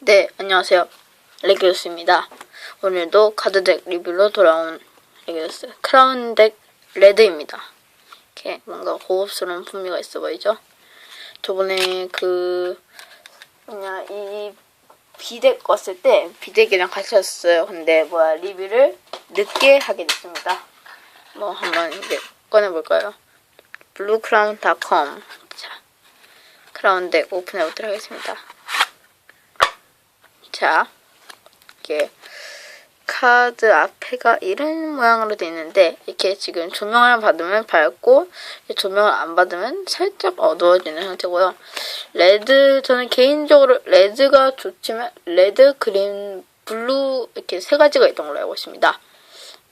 네, 안녕하세요. 레기우스입니다. 오늘도 카드덱 리뷰로 돌아온 레기우스 크라운 덱 레드입니다. 이렇게 뭔가 고급스러운 풍미가 있어 보이죠? 저번에 그 뭐냐 이 비덱 왔을 때 비덱이랑 같이 왔어요. 근데 뭐야 리뷰를 늦게 하게 됐습니다. 뭐 한번 이제 꺼내볼까요? bluecrown.com 자 크라운 덱 오픈해 보도록 하겠습니다. 자, 이게 카드 앞에가 이런 모양으로 돼 있는데 이렇게 지금 조명을 받으면 밝고 조명을 안 받으면 살짝 어두워지는 형태고요. 레드 저는 개인적으로 레드가 좋지만 레드, 그린, 블루 이렇게 세 가지가 있던 걸로 알고 있습니다.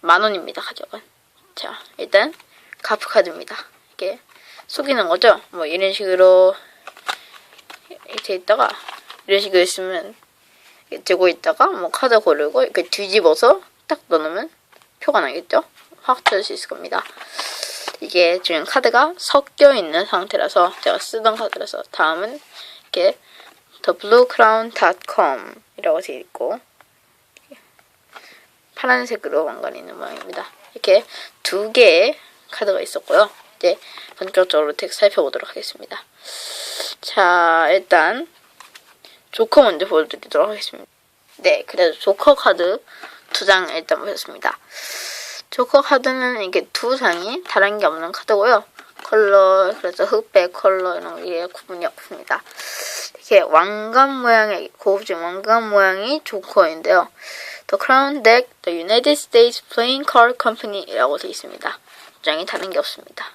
만 원입니다 가격은. 자 일단 가프 카드입니다. 이렇게 속이는 거죠. 뭐 이런 식으로 이렇게 있다가 이런 식으로 있으면 들고 있다가 뭐 카드 고르고 이렇게 뒤집어서 딱 넣으면 표가 나겠죠? 확 찾을 수 있을 겁니다. 이게 지금 카드가 섞여 있는 상태라서 제가 쓰던 카드라서 다음은 이렇게 thebluecrown.com 이라고 되어 있고 파란색으로 왕관이 있는 모양입니다. 이렇게 두 개의 카드가 있었고요. 이제 본격적으로 덱 살펴보도록 하겠습니다. 자, 일단 조커 먼저 보여드리도록 하겠습니다. 네, 그래서 조커 카드 두 장 일단 보셨습니다. 조커 카드는 이게 두 장이 다른 게 없는 카드고요. 컬러, 그래서 흑백 컬러 이런 게 구분이 없습니다. 이렇게 왕관 모양의 고급진 왕관 모양이 조커인데요. The Crown Deck, The United States Playing Card Company라고 되어 있습니다. 두 장이 다른 게 없습니다.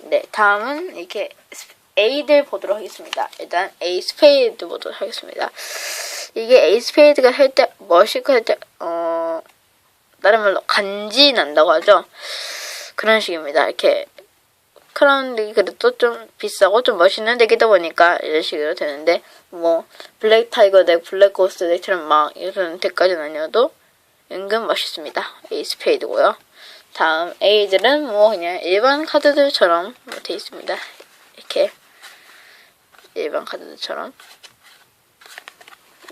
네, 다음은 이렇게 A들 보도록 하겠습니다. 일단 A 스페이드 보도록 하겠습니다. 이게 A 스페이드가 살짝 멋있고 살짝 어 다른 말로 간지 난다고 하죠. 그런 식입니다. 이렇게 크라운이 그래도 좀 비싸고 좀 멋있는 덱이다 보니까 이런 식으로 되는데 뭐 블랙 타이거 덱, 블랙 고스트 덱처럼 막 이런 덱까지는 아니어도 은근 멋있습니다. A 스페이드고요. 다음 A들은 뭐 그냥 일반 카드들처럼 뭐돼 있습니다. 이렇게 일반 카드들처럼.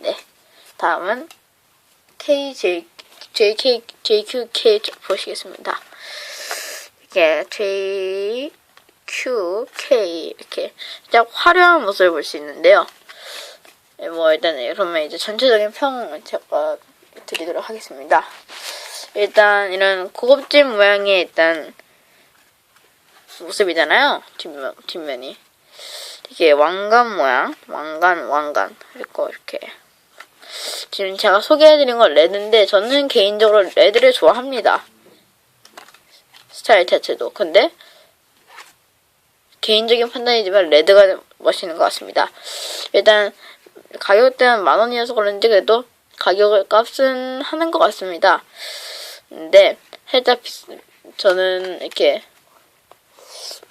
네. 다음은 KJ, JK, JQK 보시겠습니다. 이게 JQK 이렇게 딱 화려한 모습을 볼 수 있는데요. 네, 뭐 일단 그러면 이제 전체적인 평 제가 드리도록 하겠습니다. 일단 이런 고급진 모양의 일단 모습이잖아요. 뒷면, 뒷면이. 이게 왕관 모양, 왕관, 왕관. 그리고 이렇게. 지금 제가 소개해드린 건 레드인데, 저는 개인적으로 레드를 좋아합니다. 스타일 자체도. 근데, 개인적인 판단이지만 레드가 멋있는 것 같습니다. 일단, 가격대는 만 원이어서 그런지 그래도 가격을 값은 하는 것 같습니다. 근데, 살짝 비, 저는 이렇게,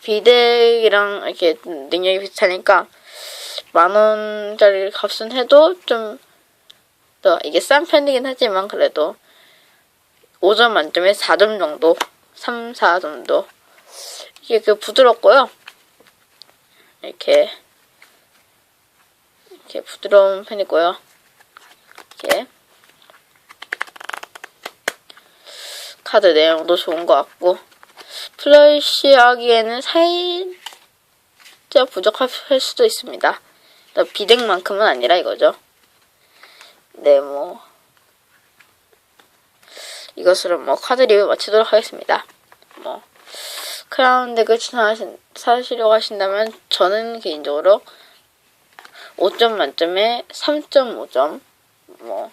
비덱이랑 이렇게 능력이 비슷하니까 만 원짜리 값은 해도 좀 더 이게 싼 편이긴 하지만 그래도 5점 만점에 4점 정도 3, 4 정도 이게 그 부드럽고요. 이렇게 이렇게 부드러운 편이고요. 이렇게. 카드 내용도 좋은 것 같고 플러시 하기에는 살짝 부족할 수도 있습니다. 비덱만큼은 아니라 이거죠. 네, 뭐 이것으로 뭐 카드 리뷰 마치도록 하겠습니다. 뭐 크라운 덱을 사시려고 하신다면 저는 개인적으로 5점 만점에 3.5점, 뭐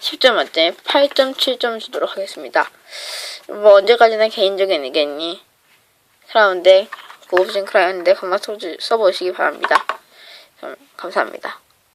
10점 만점에 8.7점 주도록 하겠습니다. 뭐 언제까지나 개인적인 의견이 크라운데 고급진 크라운데 한번 써보시기 바랍니다. 감사합니다.